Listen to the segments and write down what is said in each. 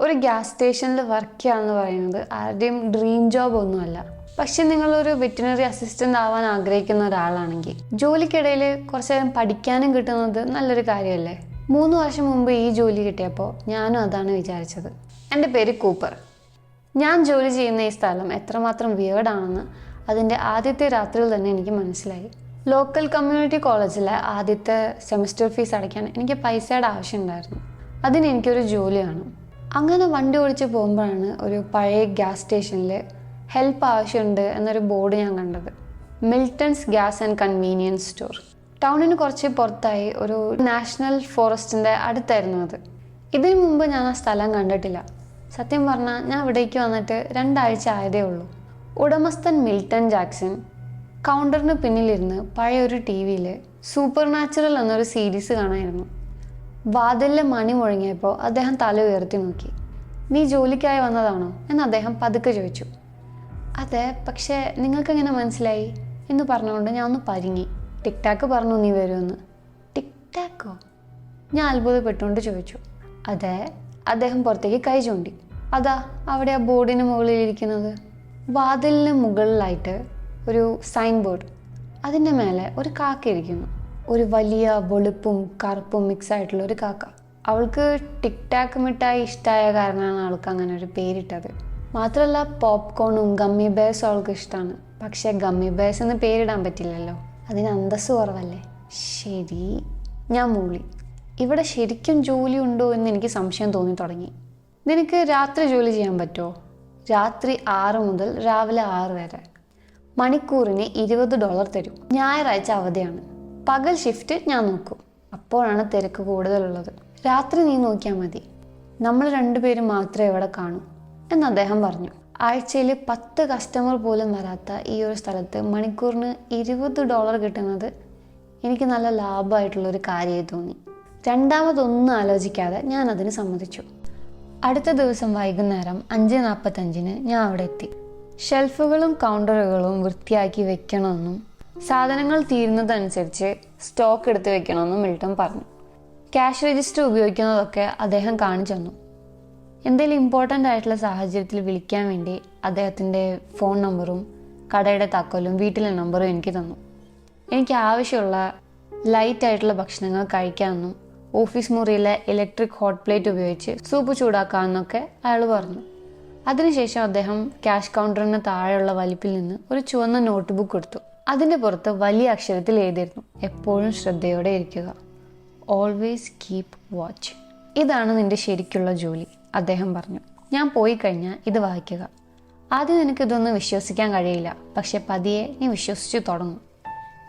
ഒരു ഗ്യാസ് സ്റ്റേഷനിൽ വർക്ക് ചെയ്യാന്ന് പറയുന്നത് ആരുടെയും ഡ്രീം ജോബ് ഒന്നുമല്ല. പക്ഷെ നിങ്ങളൊരു വെറ്റിനറി അസിസ്റ്റന്റ് ആവാൻ ആഗ്രഹിക്കുന്ന ഒരാളാണെങ്കിൽ ജോലിക്കിടയിൽ കുറച്ച് നേരം പഠിക്കാനും കിട്ടുന്നത് നല്ലൊരു കാര്യമല്ലേ? മൂന്ന് വർഷം മുമ്പ് ഈ ജോലി കിട്ടിയപ്പോൾ ഞാനും അതാണ് വിചാരിച്ചത്. എന്റെ പേര് കൂപ്പർ. ഞാൻ ജോലി ചെയ്യുന്ന ഈ സ്ഥലം എത്രമാത്രം വിയേർഡാണെന്ന് അതിന്റെ ആദ്യത്തെ രാത്രിയിൽ തന്നെ എനിക്ക് മനസ്സിലായി. ലോക്കൽ കമ്മ്യൂണിറ്റി കോളേജിലെ ആദ്യത്തെ സെമിസ്റ്റർ ഫീസ് അടയ്ക്കാൻ എനിക്ക് പൈസയുടെ ആവശ്യമുണ്ടായിരുന്നു അതിന് എനിക്കൊരു ജോലി വേണം. അങ്ങനെ വണ്ടി ഓടിച്ച് പോകുമ്പോഴാണ് ഒരു പഴയ ഗ്യാസ് സ്റ്റേഷനിൽ ഹെൽപ്പ് ആവശ്യമുണ്ട് എന്നൊരു ബോർഡ് ഞാൻ കണ്ടത്. Milton's gas and convenience store ടൗണിന് കുറച്ച് പുറത്തായി ഒരു നാഷണൽ ഫോറസ്റ്റിന്റെ അടുത്തായിരുന്നു അത്. ഇതിനു മുമ്പ് ഞാൻ ആ സ്ഥലം കണ്ടിട്ടില്ല. സത്യം പറഞ്ഞാൽ ഞാൻ ഇവിടേക്ക് വന്നിട്ട് രണ്ടാഴ്ച ആയതേ ഉള്ളൂ. ഉടമസ്ഥൻ മിൽട്ടൺ ജാക്സൺ കൗണ്ടറിന് പിന്നിലിരുന്ന് പഴയ ഒരു ടി വിയിൽ സൂപ്പർ നാച്ചുറൽ എന്നൊരു സീരീസ് കാണായിരുന്നു. വാതിലിലെ മണി മുഴങ്ങിയപ്പോൾ അദ്ദേഹം തല ഉയർത്തി നോക്കി. നീ ജോലിക്കായി വന്നതാണോ? എന്ന് അദ്ദേഹം പതുക്കെ ചോദിച്ചു. അതെ പക്ഷേ നിങ്ങൾക്കെങ്ങനെ മനസ്സിലായി? എന്ന് പറഞ്ഞുകൊണ്ട് ഞാൻ ഒന്ന് പരിങ്ങി ടിക് ടാക്ക് പറഞ്ഞു നീ വരുമെന്ന്. ടിക് ടാക്കോ ഞാൻ അത്ഭുതപ്പെട്ടുകൊണ്ട് ചോദിച്ചു. അതെ. അദ്ദേഹം പുറത്തേക്ക് കൈ ചൂണ്ടി. അതാ അവിടെ ആ ബോർഡിന് മുകളിൽ ഇരിക്കുന്നത്. വാതിലിന് മുകളിലായിട്ട് ഒരു സൈൻ ബോർഡ്. അതിന്റെ മേലെ ഒരു കാക്ക ഇരിക്കുന്നു. ഒരു വലിയ വെളുപ്പും കറുപ്പും മിക്സ് ആയിട്ടുള്ള ഒരു കാക്ക. അവൾക്ക് ടിക് ടാക്ക് മിഠായി ഇഷ്ടമായ കാരണമാണ് അവൾക്ക് അങ്ങനെ ഒരു പേരിട്ടത്. മാത്രമല്ല പോപ്കോണും ഗമ്മി ബേഴ്സും അവൾക്ക് ഇഷ്ടമാണ് പക്ഷേ ഗമ്മി ബേഴ്സ് എന്ന് പേരിടാൻ പറ്റില്ലല്ലോ. അതിന് അന്തസ് കുറവല്ലേ? ശരി. ഞാൻ മൂളി. ഇവിടെ ശരിക്കും ജോലി ഉണ്ടോ എന്ന് എനിക്ക് സംശയം തോന്നി തുടങ്ങി. നിനക്ക് രാത്രി ജോലി ചെയ്യാൻ പറ്റുമോ? രാത്രി ആറ് മുതൽ രാവിലെ ആറ് വരെ. മണിക്കൂറിന് ഇരുപത് ഡോളർ തരും. ഞായറാഴ്ച അവധിയാണ്. പകൽ ഷിഫ്റ്റ് ഞാൻ നോക്കും. അപ്പോഴാണ് തിരക്ക് കൂടുതലുള്ളത്. രാത്രി നീ നോക്കിയാൽ മതി. നമ്മൾ രണ്ടുപേരും മാത്രമേ ഇവിടെ കാണൂ എന്ന് അദ്ദേഹം പറഞ്ഞു. ആഴ്ചയിൽ പത്ത് കസ്റ്റമർ പോലും വരാത്ത ഈ ഒരു സ്ഥലത്ത് മണിക്കൂറിന് ഇരുപത് ഡോളർ കിട്ടുന്നത് എനിക്ക് നല്ല ലാഭമായിട്ടുള്ള ഒരു കാര്യമായി തോന്നി. രണ്ടാമതൊന്നും ആലോചിക്കാതെ ഞാൻ അതിന് സമ്മതിച്ചു. അടുത്ത ദിവസം വൈകുന്നേരം അഞ്ച് നാൽപ്പത്തഞ്ചിന് ഞാൻ അവിടെ എത്തി. ഷെൽഫുകളും കൗണ്ടറുകളും വൃത്തിയാക്കി വെക്കണമെന്നും സാധനങ്ങൾ തീരുന്നതനുസരിച്ച് സ്റ്റോക്ക് എടുത്ത് വെക്കണമെന്നും മിൽട്ടൺ പറഞ്ഞു. ക്യാഷ് രജിസ്റ്റർ ഉപയോഗിക്കുന്നതൊക്കെ അദ്ദേഹം കാണിച്ചു തന്നു. എന്തെങ്കിലും ഇമ്പോർട്ടന്റ് ആയിട്ടുള്ള സാഹചര്യത്തിൽ വിളിക്കാൻ വേണ്ടി അദ്ദേഹത്തിന്റെ ഫോൺ നമ്പറും കടയുടെ താക്കോലും വീട്ടിലെ നമ്പറും എനിക്ക് തന്നു. എനിക്ക് ആവശ്യമുള്ള ലൈറ്റ് ആയിട്ടുള്ള ഭക്ഷണങ്ങൾ കഴിക്കാമെന്നും ഓഫീസ് മുറിയിലെ ഇലക്ട്രിക് ഹോട്ട് പ്ലേറ്റ് ഉപയോഗിച്ച് സൂപ്പ് ചൂടാക്കാമെന്നൊക്കെ അയാൾ പറഞ്ഞു. അതിനുശേഷം അദ്ദേഹം ക്യാഷ് കൗണ്ടറിന് താഴെയുള്ള വലിപ്പിൽ നിന്ന് ഒരു ചുവന്ന നോട്ട്ബുക്ക് എടുത്തു. അതിന്റെ പുറത്ത് വലിയ അക്ഷരത്തിൽ എഴുതിയിരുന്നു. എപ്പോഴും ശ്രദ്ധയോടെ ഇരിക്കുക. ഓൾവേസ് കീപ് വാച്ച് ഇതാണ് നിന്റെ ശരിക്കുള്ള ജോലി അദ്ദേഹം പറഞ്ഞു. ഞാൻ പോയി കഴിഞ്ഞാൽ ഇത് വായിക്കുക. ആദ്യം നിനക്ക് ഇതൊന്നും വിശ്വസിക്കാൻ കഴിയില്ല. പക്ഷെ പതിയെ നീ വിശ്വസിച്ചു തുടങ്ങും.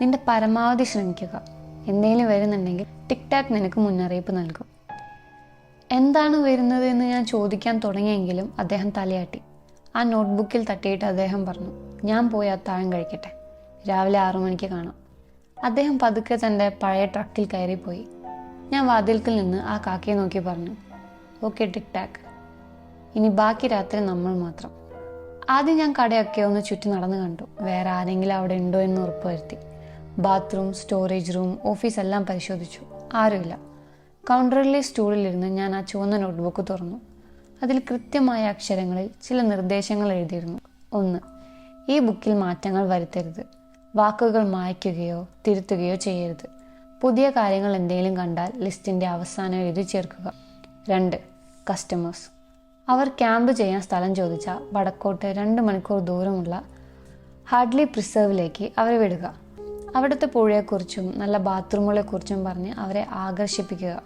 നിന്റെ പരമാവധി ശ്രമിക്കുക. എന്തെങ്കിലും വരുന്നുണ്ടെങ്കിൽ ടിക് ടാക് നിനക്ക് മുന്നറിയിപ്പ് നൽകും. എന്താണ് വരുന്നത് എന്ന് ഞാൻ ചോദിക്കാൻ തുടങ്ങിയെങ്കിലും അദ്ദേഹം തലയാട്ടി. ആ നോട്ട്ബുക്കിൽ തട്ടിയിട്ട് അദ്ദേഹം പറഞ്ഞു ഞാൻ പോയി അത്താഴം കഴിക്കട്ടെ. രാവിലെ ആറു മണിക്ക് കാണാം. അദ്ദേഹം പതുക്കെ തന്റെ പഴയ ട്രക്കിൽ കയറിപ്പോയി. ഞാൻ വാതിൽക്കൽ നിന്ന് ആ കാക്കയെ നോക്കി പറഞ്ഞു ഓക്കെ ടിക് ടാക്ക് ഇനി ബാക്കി രാത്രി നമ്മൾ മാത്രം. ആദ്യം ഞാൻ കടയൊക്കെ ഒന്ന് ചുറ്റി നടന്നു കണ്ടു. വേറെ ആരെങ്കിലും അവിടെ ഉണ്ടോ എന്ന് ഉറപ്പുവരുത്തി. ബാത്റൂം സ്റ്റോറേജ് റൂം ഓഫീസ് എല്ലാം പരിശോധിച്ചു. ആരുമില്ല. കൗണ്ടറിലെ സ്റ്റൂളിലിരുന്ന് ഞാൻ ആ ചുവന്ന നോട്ട്ബുക്ക് തുറന്നു. അതിൽ കൃത്യമായ അക്ഷരങ്ങളിൽ ചില നിർദ്ദേശങ്ങൾ എഴുതിയിരുന്നു. ഒന്ന് ഈ ബുക്കിൽ മാറ്റങ്ങൾ വരുത്തരുത്. വാക്കുകൾ മായ്ക്കുകയോ തിരുത്തുകയോ ചെയ്യരുത്. പുതിയ കാര്യങ്ങൾ എന്തെങ്കിലും കണ്ടാൽ ലിസ്റ്റിന്റെ അവസാനം എഴുതി ചേർക്കുക. രണ്ട് കസ്റ്റമേഴ്സ്. അവർ ക്യാമ്പ് ചെയ്യാൻ സ്ഥലം ചോദിച്ചാൽ വടക്കോട്ട് രണ്ട് മണിക്കൂർ ദൂരമുള്ള ഹാർഡ്ലി പ്രിസർവിലേക്ക് അവരെ വിടുക. അവിടുത്തെ പുഴയെക്കുറിച്ചും നല്ല ബാത്റൂമുകളെക്കുറിച്ചും പറഞ്ഞ് അവരെ ആകർഷിപ്പിക്കുക.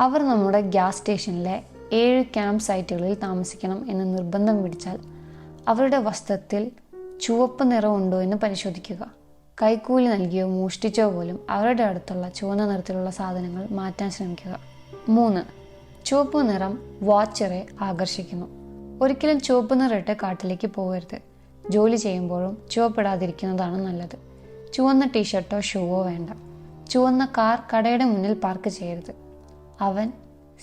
അവർ നമ്മുടെ ഗ്യാസ് സ്റ്റേഷനിലെ ഏഴ് ക്യാമ്പ് സൈറ്റുകളിൽ താമസിക്കണം എന്ന് നിർബന്ധം പിടിച്ചാൽ അവരുടെ വസ്ത്രത്തിൽ ചുവപ്പ് നിറമുണ്ടോ എന്ന് പരിശോധിക്കുക. കൈക്കൂലി നൽകിയോ മോഷ്ടിച്ചോ പോലും അവരുടെ അടുത്തുള്ള ചുവന്ന നിറത്തിലുള്ള സാധനങ്ങൾ മാറ്റാൻ ശ്രമിക്കുക. മൂന്ന് ചുവപ്പ് നിറം വാച്ചറെ ആകർഷിക്കുന്നു. ഒരിക്കലും ചുവപ്പ് നിറമിട്ട് കാട്ടിലേക്ക് പോകരുത്. ജോലി ചെയ്യുമ്പോഴും ചുവപ്പിടാതിരിക്കുന്നതാണ് നല്ലത്. ചുവന്ന ടീഷർട്ടോ ഷൂവോ വേണ്ട. ചുവന്ന കാർ കടയുടെ മുന്നിൽ പാർക്ക് ചെയ്യരുത്. അവൻ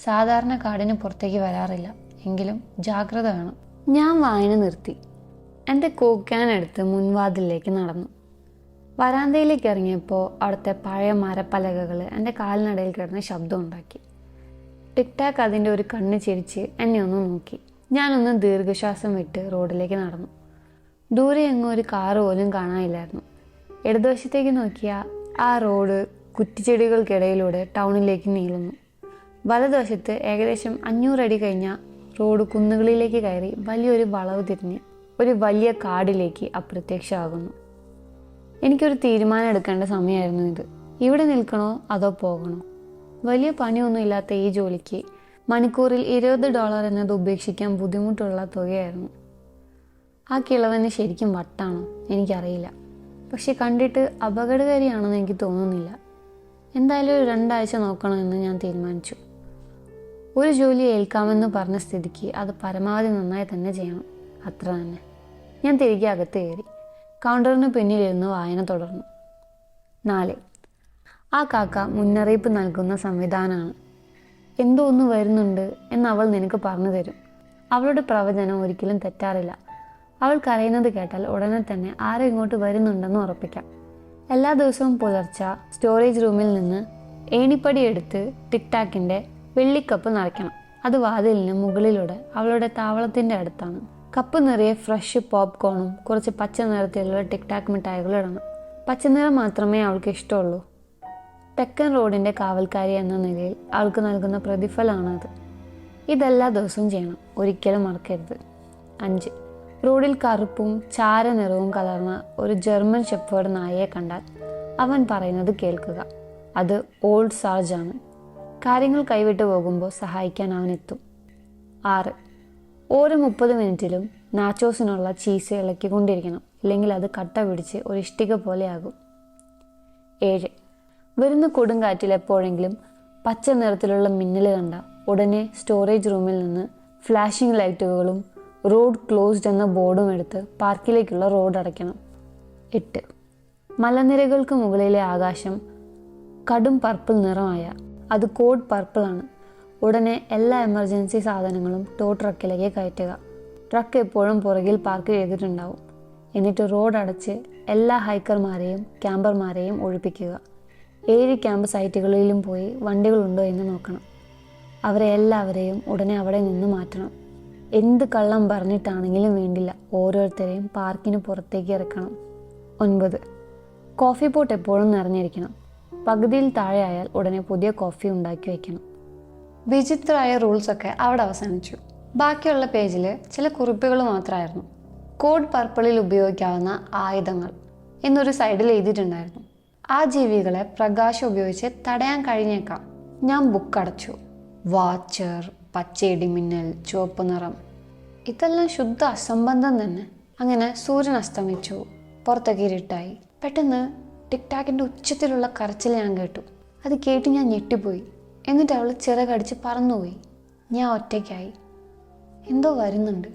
സാധാരണ കാടിന് പുറത്തേക്ക് വരാറില്ല. എങ്കിലും ജാഗ്രത വേണം. ഞാൻ വായന നിർത്തി. എന്റെ കൂക്കാനെടുത്ത് മുൻവാതിലേക്ക് നടന്നു. വരാന്തയിലേക്ക് ഇറങ്ങിയപ്പോൾ അവിടുത്തെ പഴയ മരപ്പലകകൾ എന്റെ കാലിനടയിൽ കിടന്ന് ശബ്ദം ഉണ്ടാക്കി. ടിക് ടാക്ക് അതിന്റെ ഒരു കണ്ണ് ചിരിച്ച് എന്നെ ഒന്ന് നോക്കി. ഞാനൊന്ന് ദീർഘശ്വാസം വിട്ട് റോഡിലേക്ക് നടന്നു. ദൂരെ എങ്ങും ഒരു കാറ് പോലും കാണാനില്ലായിരുന്നു. ഇടതുവശത്തേക്ക് നോക്കിയാൽ ആ റോഡ് കുറ്റിച്ചെടികൾക്കിടയിലൂടെ ടൗണിലേക്ക് നീളുന്നു. വലതുവശത്ത് ഏകദേശം അഞ്ഞൂറടി കഴിഞ്ഞ റോഡ് കുന്നുകളിലേക്ക് കയറി വലിയൊരു വളവ് തിരിഞ്ഞ് ഒരു വലിയ കാടിലേക്ക് അപ്രത്യക്ഷമാകുന്നു. എനിക്കൊരു തീരുമാനം എടുക്കേണ്ട സമയമായിരുന്നു ഇത്. ഇവിടെ നിൽക്കണോ അതോ പോകണോ? വലിയ പണിയൊന്നും ഇല്ലാത്ത ഈ ജോലിക്ക് മണിക്കൂറിൽ ഇരുപത് ഡോളർ എന്നത് ഉപേക്ഷിക്കാൻ ബുദ്ധിമുട്ടുള്ള തുകയായിരുന്നു. ആ കിളവന് ശരിക്കും വട്ടാണോ? എനിക്കറിയില്ല. പക്ഷെ കണ്ടിട്ട് അപകടകാരിയാണെന്ന് എനിക്ക് തോന്നുന്നില്ല. എന്തായാലും ഒരു രണ്ടാഴ്ച നോക്കണമെന്ന് ഞാൻ തീരുമാനിച്ചു. ഒരു ജോലി ഏൽക്കാമെന്ന് പറഞ്ഞ സ്ഥിതിക്ക് അത് പരമാവധി നന്നായി തന്നെ ചെയ്യണം. അത്ര തന്നെ. ഞാൻ തിരികെ അകത്ത് കയറി. കൗണ്ടറിന് പിന്നിലിരുന്ന് വായന തുടർന്നു. നാല്. ആ കാക്ക മുന്നറിയിപ്പ് നൽകുന്ന സംവിധാനമാണ്. എന്തോ ഒന്ന് വരുന്നുണ്ട് എന്ന് അവൾ നിനക്ക് പറഞ്ഞു തരും. അവളുടെ പ്രവചനം ഒരിക്കലും തെറ്റാറില്ല. അവൾ കരയുന്നത് കേട്ടാൽ ഉടനെ തന്നെ ആരും ഇങ്ങോട്ട് വരുന്നുണ്ടെന്ന് ഉറപ്പിക്കാം. എല്ലാ ദിവസവും പുലർച്ച സ്റ്റോറേജ് റൂമിൽ നിന്ന് ഏണിപ്പടി എടുത്ത് ടിക്ടാക്കിന്റെ വെള്ളിക്കപ്പ് നിറയ്ക്കണം അത് വാതിലിന് മുകളിലൂടെ അവളുടെ താവളത്തിന്റെ അടുത്താണ്. കപ്പ് നിറയെ ഫ്രഷ് പോപ്കോണും കുറച്ച് പച്ച നിറത്തിലുള്ള ടിക് ടാക് മിഠായികളും ഇടണം. പച്ച നിറം മാത്രമേ അവൾക്ക് ഇഷ്ടമുള്ളൂ. തെക്കൻ റോഡിന്റെ കാവൽക്കാരി എന്ന നിലയിൽ അവൾക്ക് നൽകുന്ന പ്രതിഫലമാണത് ഇതെല്ലാ ദിവസവും ചെയ്യണം. ഒരിക്കലും മറക്കരുത്. അഞ്ച്. റോഡിൽ കറുപ്പും ചാര നിറവും കലർന്ന ഒരു ജർമ്മൻ ഷെപ്പേർഡ് നായയെ കണ്ടാൽ അവൻ പറയുന്നത് കേൾക്കുക. അത് ഓൾഡ് സാർജാണ്. കാര്യങ്ങൾ കൈവിട്ട് പോകുമ്പോൾ സഹായിക്കാൻ അവൻ എത്തും. ആറ്. ഓരോ മുപ്പത് മിനിറ്റിലും നാച്ചോസിനുള്ള ചീസ് ഇളക്കിക്കൊണ്ടിരിക്കണം. ഇല്ലെങ്കിൽ അത് കട്ട പിടിച്ച് ഒരു ഇഷ്ടിക പോലെയാകും. ഏഴ്. വരുന്ന കൊടുങ്കാറ്റിൽ എപ്പോഴെങ്കിലും പച്ച നിറത്തിലുള്ള മിന്നൽ കണ്ട ഉടനെ സ്റ്റോറേജ് റൂമിൽ നിന്ന് ഫ്ലാഷിംഗ് ലൈറ്റുകളും റോഡ് ക്ലോസ്ഡ് എന്ന ബോർഡും എടുത്ത് പാർക്കിലേക്കുള്ള റോഡ് അടയ്ക്കണം. എട്ട്. മലനിരകൾക്ക് മുകളിലെ ആകാശം കടും പർപ്പിൾ നിറമായ അത് കോഡ് പർപ്പിളാണ് ഉടനെ എല്ലാ എമർജൻസി സാധനങ്ങളും ടോ ട്രക്കിലേക്ക് കയറ്റുക. ട്രക്ക് എപ്പോഴും പുറകിൽ പാർക്ക് ചെയ്തിട്ടുണ്ടാവും. എന്നിട്ട് റോഡ് അടച്ച് എല്ലാ ഹൈക്കർമാരെയും ക്യാമ്പർമാരെയും ഒഴിപ്പിക്കുക. ഏഴ് ക്യാമ്പ് സൈറ്റുകളിലും പോയി വണ്ടികളുണ്ടോ എന്ന് നോക്കണം. അവരെ എല്ലാവരെയും ഉടനെ അവിടെ നിന്ന് മാറ്റണം. എന്ത് കള്ളം പറഞ്ഞിട്ടാണെങ്കിലും വേണ്ടില്ല. ഓരോരുത്തരെയും പാർക്കിന് പുറത്തേക്ക് ഇറക്കണം. ഒൻപത്. കോഫി പോട്ട് എപ്പോഴും നിറഞ്ഞിരിക്കണം. പകുതിയിൽ താഴെയായാൽ ഉടനെ പുതിയ കോഫി ഉണ്ടാക്കി വയ്ക്കണം വിചിത്രമായ റൂൾസൊക്കെ അവിടെ അവസാനിച്ചു. ബാക്കിയുള്ള പേജിൽ ചില കുറിപ്പുകൾ മാത്രമായിരുന്നു. കോഡ് പർപ്പിളിൽ ഉപയോഗിക്കാവുന്ന ആയുധങ്ങൾ എന്നൊരു സൈഡിൽ എഴുതിയിട്ടുണ്ടായിരുന്നു. ആ ജീവികളെ പ്രകാശം ഉപയോഗിച്ച് തടയാൻ കഴിഞ്ഞേക്കാം. ഞാൻ ബുക്ക് അടച്ചു. വാച്ചർ പച്ചയിടിമിന്നൽ ചുവപ്പ് നിറം. ഇതെല്ലാം ശുദ്ധ അസംബന്ധം തന്നെ. അങ്ങനെ സൂര്യൻ അസ്തമിച്ചു. പുറത്തേക്ക് ഇരുട്ടായി. പെട്ടെന്ന് ടിക്ടാക്കിന്റെ ഉച്ചത്തിലുള്ള കരച്ചിൽ ഞാൻ കേട്ടു. അത് കേട്ട് ഞാൻ ഞെട്ടിപ്പോയി. എന്നിട്ട് അവൾ ചിറകടിച്ച് പറന്നുപോയി. ഞാൻ ഒറ്റയ്ക്കായി. എന്തോ വരുന്നുണ്ട്.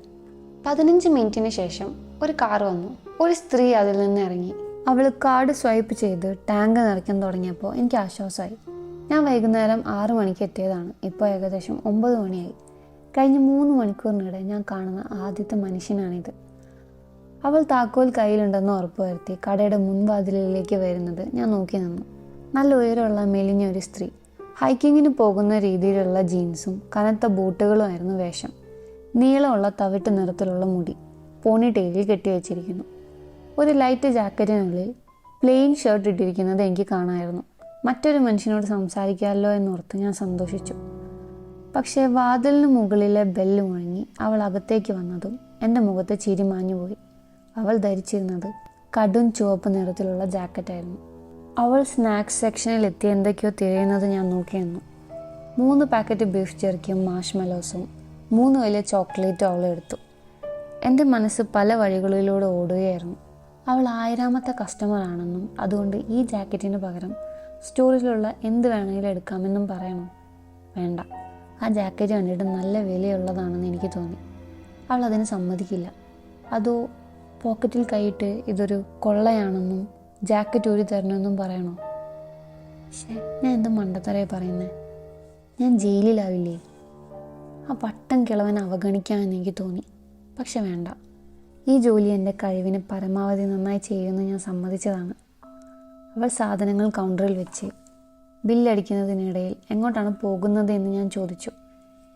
പതിനഞ്ച് മിനിറ്റിന് ശേഷം ഒരു കാർ വന്നു. ഒരു സ്ത്രീ അതിൽ നിന്ന് ഇറങ്ങി. അവൾ കാർഡ് സ്വൈപ്പ് ചെയ്ത് ടാങ്ക് നിറയ്ക്കാൻ തുടങ്ങിയപ്പോൾ എനിക്ക് ആശ്വാസമായി. ഞാൻ വൈകുന്നേരം ആറു മണിക്ക് എത്തിയതാണ്. ഇപ്പോൾ ഏകദേശം ഒമ്പത് മണിയായി. കഴിഞ്ഞ മൂന്ന് മണിക്കൂറിനിടെ ഞാൻ കാണുന്ന ആദ്യത്തെ മനുഷ്യനാണിത്. അവൾ താക്കോൽ കയ്യിലുണ്ടെന്ന് ഉറപ്പുവരുത്തി കടയുടെ മുൻവാതിലിലേക്ക് വരുന്നത് ഞാൻ നോക്കി നിന്നു. നല്ല ഉയരമുള്ള മെലിഞ്ഞ ഒരു സ്ത്രീ. ഹൈക്കിങ്ങിന് പോകുന്ന രീതിയിലുള്ള ജീൻസും കനത്ത ബൂട്ടുകളുമായിരുന്നു വേഷം. നീളമുള്ള തവിട്ട് നിറത്തിലുള്ള മുടി പോണി ടെയിലിൽ കെട്ടിവെച്ചിരിക്കുന്നു ഒരു ലൈറ്റ് ജാക്കറ്റിനുള്ളിൽ പ്ലെയിൻ ഷർട്ട് ഇട്ടിരിക്കുന്നത് എനിക്ക് കാണായിരുന്നു. മറ്റൊരു മനുഷ്യനോട് സംസാരിക്കാമല്ലോ എന്നോർത്ത് ഞാൻ സന്തോഷിച്ചു. പക്ഷേ വാതിലിന് മുകളിലെ ബെല്ല് മുഴങ്ങി അവൾ അകത്തേക്ക് വന്നതും എന്റെ മുഖത്ത് ചിരി മാഞ്ഞുപോയി. അവൾ ധരിച്ചിരുന്നത് കടും ചുവപ്പ് നിറത്തിലുള്ള ജാക്കറ്റായിരുന്നു അവൾ സ്നാക്സ് സെക്ഷനിൽ എത്തി എന്തൊക്കെയോ തിരയുന്നത് ഞാൻ നോക്കിയിരുന്നു മൂന്ന് പാക്കറ്റ് ബീഫ് ജെർക്കിയും മാഷ്മെലോസും മൂന്ന് വലിയ ചോക്ലേറ്റും അവൾ എടുത്തു. എന്റെ മനസ്സ് പല വഴികളിലൂടെ ഓടുകയായിരുന്നു. അവൾ ആയിരാമത്തെ കസ്റ്റമർ ആണെന്നും അതുകൊണ്ട് ഈ ജാക്കറ്റിന് പകരം സ്റ്റോറിലുള്ള എന്ത് വേണമെങ്കിലും എടുക്കാമെന്നും പറയണോ? വേണ്ട. ആ ജാക്കറ്റ് കണ്ടിട്ട് നല്ല വിലയുള്ളതാണെന്ന് എനിക്ക് തോന്നി. അവൾ അതിന് സമ്മതിക്കില്ല. അതോ പോക്കറ്റിൽ കൈയിട്ട് ഇതൊരു കൊള്ളയാണെന്നും ജാക്കറ്റ് ഊരി തരണമെന്നും പറയണോ? ഞാൻ എന്ത് മണ്ടത്തറയെ പറയുന്നേ? ഞാൻ ജയിലിലാവില്ലേ? ആ പട്ടം കിളവനെ അവഗണിക്കാമെന്ന് എനിക്ക് തോന്നി. പക്ഷെ വേണ്ട. ഈ ജോലി എന്റെ കഴിവിന് പരമാവധി നന്നായി ചെയ്യുമെന്ന് ഞാൻ സമ്മതിച്ചതാണ്. അവൾ സാധനങ്ങൾ കൗണ്ടറിൽ വെച്ച് ബില്ലടിക്കുന്നതിനിടയിൽ എങ്ങോട്ടാണ് പോകുന്നത് എന്ന് ഞാൻ ചോദിച്ചു.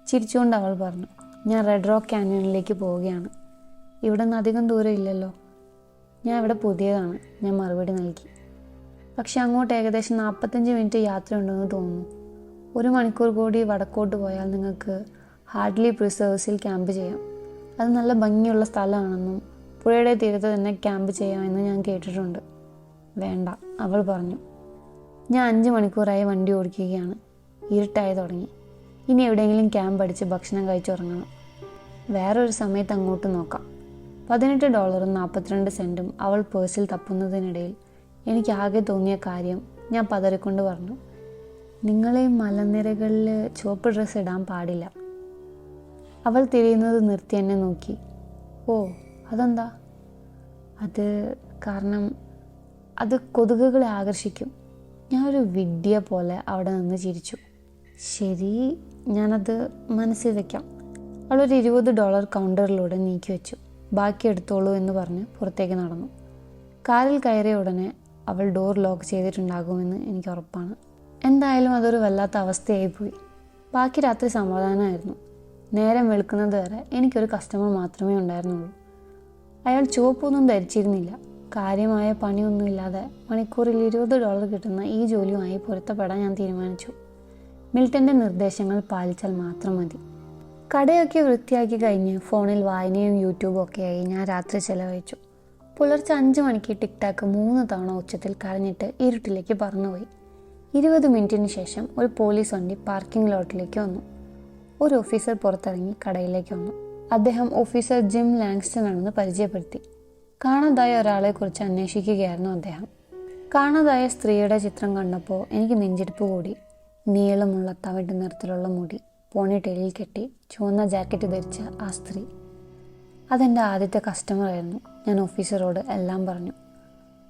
ചിരിച്ചുകൊണ്ട് അവൾ പറഞ്ഞു ഞാൻ റെഡ് റോക്ക് കാന്യണിലേക്ക് പോവുകയാണ്. ഇവിടെ നിന്ന് അധികം ദൂരം ഇല്ലല്ലോ. ഞാൻ ഇവിടെ പുതിയതാണ്. ഞാൻ മറുപടി നൽകി. പക്ഷെ അങ്ങോട്ട് ഏകദേശം നാൽപ്പത്തഞ്ച് മിനിറ്റ് യാത്രയുണ്ടെന്ന് തോന്നുന്നു. ഒരു മണിക്കൂർ കൂടി വടക്കോട്ട് പോയാൽ നിങ്ങൾക്ക് ഹാർഡ്ലി പ്രിസേർവ്സിൽ ക്യാമ്പ് ചെയ്യാം. അത് നല്ല ഭംഗിയുള്ള സ്ഥലമാണെന്നും പുഴയുടെ തീരത്ത് തന്നെ ക്യാമ്പ് ചെയ്യാമെന്ന് ഞാൻ കേട്ടിട്ടുണ്ട്. വേണ്ട അവൾ പറഞ്ഞു. ഞാൻ അഞ്ച് മണിക്കൂറായി വണ്ടി ഓടിക്കുകയാണ്. ഇരുട്ടായി തുടങ്ങി. ഇനി എവിടെയെങ്കിലും ക്യാമ്പ് അടിച്ച് ഭക്ഷണം കഴിച്ചുറങ്ങണം. വേറൊരു സമയത്ത് അങ്ങോട്ട് നോക്കാം. പതിനെട്ട് ഡോളറും നാൽപ്പത്തിരണ്ട് സെന്റും അവൾ പേഴ്സിൽ തപ്പുന്നതിനിടയിൽ എനിക്ക് ആകെ തോന്നിയ കാര്യം ഞാൻ പതറിക്കൊണ്ട് പറഞ്ഞു നിങ്ങളെ മലനിരകളിൽ ചുവപ്പ് ഡ്രസ്സ് ഇടാൻ പാടില്ല. അവൾ തിരിയുന്നത് നിർത്തി എന്നെ നോക്കി ഓ അതെന്താ? അത് കാരണം അത് കൊതുകുകളെ ആകർഷിക്കും. ഞാൻ ഒരു വിഡ്ഢിയെ പോലെ അവിടെ നിന്ന് ചിരിച്ചു. ശരി ഞാനത് മനസ്സിൽ വയ്ക്കാം അവളൊരു ഇരുപത് ഡോളർ കൗണ്ടറിലൂടെ നീക്കി വെച്ചു. ബാക്കി എടുത്തോളൂ എന്ന് പറഞ്ഞ് പുറത്തേക്ക് നടന്നു. കാറിൽ കയറിയ ഉടനെ അവൾ ഡോർ ലോക്ക് ചെയ്തിട്ടുണ്ടാകുമെന്ന് എനിക്ക് ഉറപ്പാണ്. എന്തായാലും അതൊരു വല്ലാത്ത അവസ്ഥയായിപ്പോയി. ബാക്കി രാത്രി സമാധാനമായിരുന്നു. നേരം വെളുക്കുന്നത് വരെ എനിക്കൊരു കസ്റ്റമർ മാത്രമേ ഉണ്ടായിരുന്നുള്ളൂ. അയാൾ ചുവപ്പൊന്നും ധരിച്ചിരുന്നില്ല. കാര്യമായ പണിയൊന്നുമില്ലാതെ മണിക്കൂറിൽ ഇരുപത് ഡോളർ കിട്ടുന്ന ഈ ജോലിയുമായി പൊരുത്തപ്പെടാൻ ഞാൻ തീരുമാനിച്ചു. മിൽട്ടന്റെ നിർദ്ദേശങ്ങൾ പാലിച്ചാൽ മാത്രം മതി. കടയൊക്കെ വൃത്തിയാക്കി കഴിഞ്ഞ് ഫോണിൽ വായനയും യൂട്യൂബും ആയി ഞാൻ രാത്രി ചെലവഴിച്ചു. പുലർച്ചെ അഞ്ച് മണിക്ക് ടിക്ടാക്ക് മൂന്ന് തവണ ഉച്ചത്തിൽ കരഞ്ഞിട്ട് ഇരുട്ടിലേക്ക് പറന്നുപോയി. ഇരുപത് മിനിറ്റിന് ശേഷം ഒരു പോലീസ് വണ്ടി പാർക്കിംഗ് ലോട്ടിലേക്ക് വന്നു. ഒരു ഓഫീസർ പുറത്തിറങ്ങി കടയിലേക്ക് വന്നു. അദ്ദേഹം ഓഫീസർ ജിം ലാങ്സ്റ്റൺ ആണെന്ന് പരിചയപ്പെടുത്തി. കാണാതായ ഒരാളെക്കുറിച്ച് അന്വേഷിക്കുകയായിരുന്നു അദ്ദേഹം. കാണാതായ സ്ത്രീയുടെ ചിത്രം കണ്ടപ്പോൾ എനിക്ക് നെഞ്ചിടിപ്പ് കൂടി. നീളമുള്ള തവിട്ട് നിറത്തിലുള്ള മുടി. പോണിടെയിലിൽ കെട്ടി ചുവന്ന ജാക്കറ്റ് ധരിച്ച ആ സ്ത്രീ. അതെന്റെ ആദ്യത്തെ കസ്റ്റമർ ആയിരുന്നു. ഞാൻ ഓഫീസറോട് എല്ലാം പറഞ്ഞു.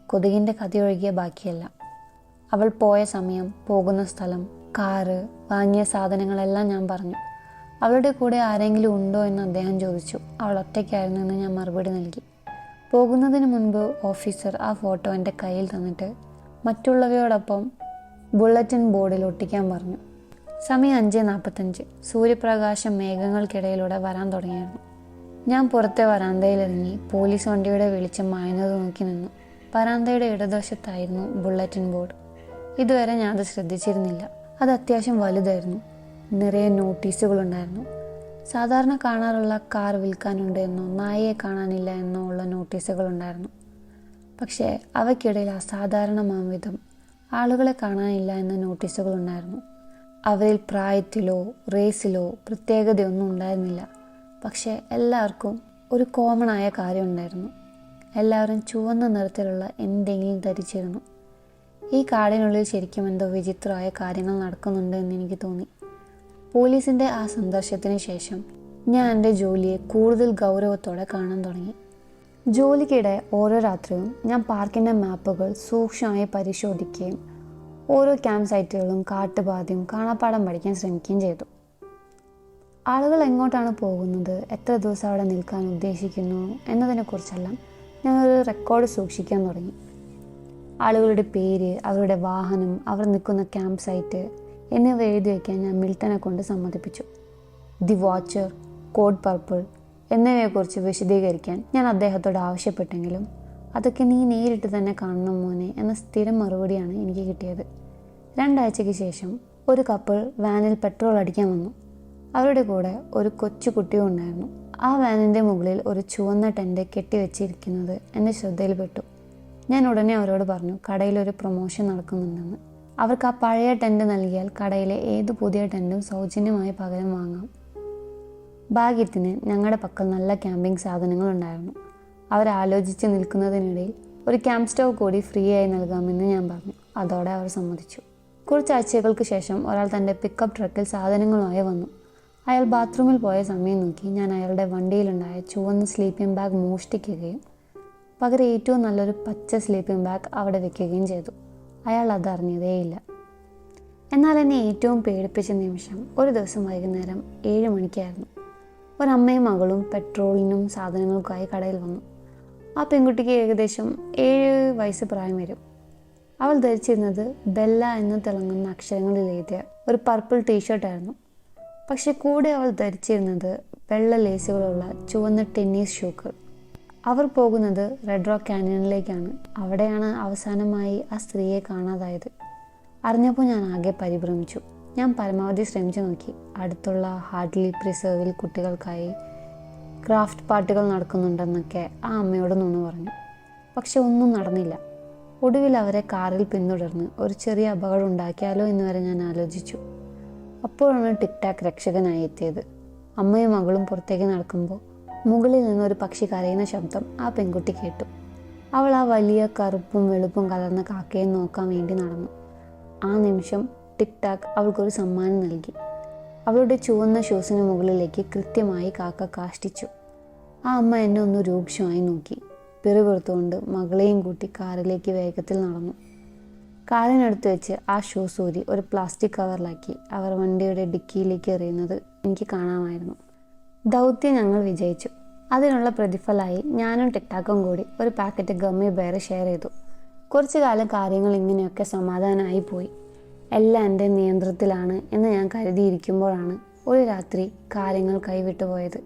കൊതുകിന്റെ കഥയൊഴുകിയ ബാക്കിയല്ല. അവൾ പോയ സമയം പോകുന്ന സ്ഥലം കാറ് വാങ്ങിയ സാധനങ്ങളെല്ലാം ഞാൻ പറഞ്ഞു. അവളുടെ കൂടെ ആരെങ്കിലും ഉണ്ടോ എന്ന് അദ്ദേഹം ചോദിച്ചു. അവൾ ഒറ്റയ്ക്കായിരുന്നു എന്ന് ഞാൻ മറുപടി നൽകി. പോകുന്നതിന് മുൻപ് ഓഫീസർ ആ ഫോട്ടോ എന്റെ കയ്യിൽ തന്നിട്ട് മറ്റുള്ളവയോടൊപ്പം ബുള്ളറ്റിൻ ബോർഡിൽ ഒട്ടിക്കാൻ പറഞ്ഞു. സമയം അഞ്ച് നാൽപ്പത്തഞ്ച് സൂര്യപ്രകാശം മേഘങ്ങൾക്കിടയിലൂടെ വരാൻ തുടങ്ങിയിരുന്നു. ഞാൻ പുറത്തെ വരാന്തയിലിറങ്ങി പോലീസ് വണ്ടിയുടെ വെളിച്ചം മായുന്നത് നോക്കി നിന്നു. വരാന്തയുടെ ഇടതുവശത്തായിരുന്നു ബുള്ളറ്റിൻ ബോർഡ്. ഇതുവരെ ഞാൻ അത് ശ്രദ്ധിച്ചിരുന്നില്ല. അത് അത്യാവശ്യം വലുതായിരുന്നു. നിറയെ നോട്ടീസുകളുണ്ടായിരുന്നു. സാധാരണ കാണാറുള്ള കാർ വിൽക്കാനുണ്ട് എന്നോ നായയെ കാണാനില്ല എന്നോ ഉള്ള നോട്ടീസുകളുണ്ടായിരുന്നു. പക്ഷേ അവയ്ക്കിടയിൽ അസാധാരണമാം വിധം ആളുകളെ കാണാനില്ല എന്ന നോട്ടീസുകളുണ്ടായിരുന്നു. അവരിൽ പ്രായത്തിലോ റേസിലോ പ്രത്യേകതയൊന്നും ഉണ്ടായിരുന്നില്ല. പക്ഷേ എല്ലാവർക്കും ഒരു കോമൺ ആയ കാര്യം ഉണ്ടായിരുന്നു. എല്ലാവരും ചുവന്ന നിറത്തിലുള്ള എന്തെങ്കിലും ധരിച്ചിരുന്നു. ഈ കാടിനുള്ളിൽ ശരിക്കും എന്തോ വിചിത്രമായ കാര്യങ്ങൾ നടക്കുന്നുണ്ട് എന്ന് എനിക്ക് തോന്നി. പോലീസിന്റെ ആ സന്ദർശത്തിന് ശേഷം ഞാൻ എന്റെ ജോലിയെ കൂടുതൽ ഗൗരവത്തോടെ കാണാൻ തുടങ്ങി. ജോലിക്കിടെ ഓരോ രാത്രിയും ഞാൻ പാർക്കിന്റെ മാപ്പുകൾ സൂക്ഷ്മമായി പരിശോധിക്കുകയും ഓരോ ക്യാമ്പ് സൈറ്റുകളും കാട്ടുപാതയും കാണാപ്പാടം പഠിക്കാൻ ശ്രമിക്കുകയും ചെയ്തു. ആളുകൾ എങ്ങോട്ടാണ് പോകുന്നത്? എത്ര ദിവസം അവിടെ നിൽക്കാൻ ഉദ്ദേശിക്കുന്നു എന്നതിനെക്കുറിച്ചെല്ലാം ഞങ്ങളൊരു റെക്കോർഡ് സൂക്ഷിക്കാൻ തുടങ്ങി. ആളുകളുടെ പേര് അവരുടെ വാഹനം അവർ നിൽക്കുന്ന ക്യാമ്പ് സൈറ്റ് എന്നിവ എഴുതി വയ്ക്കാൻ ഞാൻ മിൽട്ടനെ കൊണ്ട് സമ്മതിപ്പിച്ചു. ദി വാച്ചർ കോഡ് പർപ്പിൾ എന്നിവയെക്കുറിച്ച് വിശദീകരിക്കാൻ ഞാൻ അദ്ദേഹത്തോട് ആവശ്യപ്പെട്ടെങ്കിലും അതൊക്കെ നീ നേരിട്ട് തന്നെ കാണണം മോനെ എന്ന സ്ഥിരം മറുപടിയാണ് എനിക്ക് കിട്ടിയത്. രണ്ടാഴ്ചയ്ക്ക് ശേഷം ഒരു കപ്പിൾ വാനിൽ പെട്രോൾ അടിക്കാൻ വന്നു. അവരുടെ കൂടെ ഒരു കൊച്ചു കുട്ടിയും ഉണ്ടായിരുന്നു. ആ വാനിന്റെ മുകളിൽ ഒരു ചുവന്ന ടെന്റ് കെട്ടിവെച്ചിരിക്കുന്നത് എന്റെ ശ്രദ്ധയിൽപ്പെട്ടു. ഞാൻ ഉടനെ അവരോട് പറഞ്ഞു കടയിലൊരു പ്രൊമോഷൻ നടക്കുന്നുണ്ടെന്ന്. അവർക്ക് ആ പഴയ ടെന്റ് നൽകിയാൽ കടയിലെ ഏത് പുതിയ ടെന്റും സൗജന്യമായി പകരം വാങ്ങാം. ഭാഗ്യത്തിന് ഞങ്ങളുടെ പക്കൽ നല്ല ക്യാമ്പിംഗ് സാധനങ്ങളുണ്ടായിരുന്നു അവരാലോചിച്ച് നിൽക്കുന്നതിനിടയിൽ ഒരു ക്യാമ്പ് സ്റ്റവ് കൂടി ഫ്രീ ആയി നൽകാമെന്ന് ഞാൻ പറഞ്ഞു. അതോടെ അവർ സമ്മതിച്ചു. കുറച്ചാഴ്ചകൾക്ക് ശേഷം ഒരാൾ തന്റെ പിക്കപ്പ് ട്രക്കിൽ സാധനങ്ങളുമായി വന്നു. അയാൾ ബാത്റൂമിൽ പോയ സമയം നോക്കി ഞാൻ അയാളുടെ വണ്ടിയിലുണ്ടായ ചുവന്ന സ്ലീപ്പിംഗ് ബാഗ് മോഷ്ടിക്കുകയും പകരം ഏറ്റവും നല്ലൊരു പച്ച സ്ലീപ്പിംഗ് ബാഗ് അവിടെ വെക്കുകയും ചെയ്തു. അയാൾ അതറിഞ്ഞതേയില്ല. എന്നാൽ എന്നെ ഏറ്റവും പേടിപ്പിച്ച നിമിഷം ഒരു ദിവസം വൈകുന്നേരം ഏഴ് മണിക്കായിരുന്നു. ഒരമ്മയും മകളും പെട്രോളിനും സാധനങ്ങൾക്കായി കടയിൽ വന്നു. ആ പെൺകുട്ടിക്ക് ഏകദേശം ഏഴ് വയസ്സ് പ്രായം വരും. അവൾ ധരിച്ചിരുന്നത് ബെല്ല എന്ന് തിളങ്ങുന്ന അക്ഷരങ്ങളിൽ എഴുതിയ ഒരു പർപ്പിൾ ടീഷർട്ടായിരുന്നു പക്ഷെ കൂടെ അവൾ ധരിച്ചിരുന്നത് വെള്ള ലേസുകളുള്ള ചുവന്ന ടെന്നീസ് ഷൂക്കൾ അവർ പോകുന്നത് റെഡ് റോക്ക് കാനിയനിലേക്കാണ് അവിടെയാണ് അവസാനമായി ആ സ്ത്രീയെ കാണാതായത്. അറിഞ്ഞപ്പോൾ ഞാൻ ആകെ പരിഭ്രമിച്ചു. ഞാൻ പരമാവധി ശ്രമിച്ചു നോക്കി. അടുത്തുള്ള ഹാർഡ്ലി പ്രിസർവിൽ കുട്ടികൾക്കായി ക്രാഫ്റ്റ് പാർട്ടികൾ നടക്കുന്നുണ്ടെന്നൊക്കെ ആ അമ്മയോട് നുണ പറഞ്ഞു. പക്ഷെ ഒന്നും നടന്നില്ല. ഒടുവിൽ അവരെ കാറിൽ പിന്തുടർന്ന് ഒരു ചെറിയ അപകടം ഉണ്ടാക്കിയാലോ എന്ന് വരെ ഞാൻ ആലോചിച്ചു. അപ്പോഴാണ് ടിക് ടാക് രക്ഷകനായി എത്തിയത്. അമ്മയും മകളും പുറത്തേക്ക് നടക്കുമ്പോൾ മുകളിൽ നിന്ന് ഒരു പക്ഷി കരയുന്ന ശബ്ദം ആ പെൺകുട്ടി കേട്ടു. അവൾ ആ വലിയ കറുപ്പും വെളുപ്പും കലർന്ന കാക്കയെ നോക്കാൻ വേണ്ടി നടന്നു. ആ നിമിഷം ടിക് ടാക് അവൾക്കൊരു സമ്മാനം നൽകി. അവളുടെ ചുവന്ന ഷൂസിന് മുകളിലേക്ക് കൃത്യമായി കാക്ക കാഷ്ടിച്ചു. ആ അമ്മ എന്നെ ഒന്ന് രൂക്ഷമായി നോക്കി. പിറുപിറുത്തുകൊണ്ട് മകളെയും കൂട്ടി കാറിലേക്ക് വേഗത്തിൽ നടന്നു. കാറിനടുത്ത് വെച്ച് ആ ഷൂസ് ഊരി ഒരു പ്ലാസ്റ്റിക് കവറിലാക്കി അവർ വണ്ടിയുടെ ഡിക്കിയിലേക്ക് എറിയുന്നത് എനിക്ക് കാണാമായിരുന്നു. ദൗത്യം ഞങ്ങൾ വിജയിച്ചു. അതിനുള്ള പ്രതിഫലമായി ഞാനും ടിക്ടാക്കും കൂടി ഒരു പാക്കറ്റ് ഗമ്മി ബെയർ ഷെയർ ചെയ്തു. കുറച്ചു കാലം കാര്യങ്ങൾ ഇങ്ങനെയൊക്കെ സമാധാനമായി പോയി. എല്ലാം എന്റെ നിയന്ത്രണത്തിലാണ് എന്ന് ഞാൻ കരുതിയിരിക്കുമ്പോഴാണ് ഒരു രാത്രി കാര്യങ്ങൾ കൈവിട്ടു പോയത്.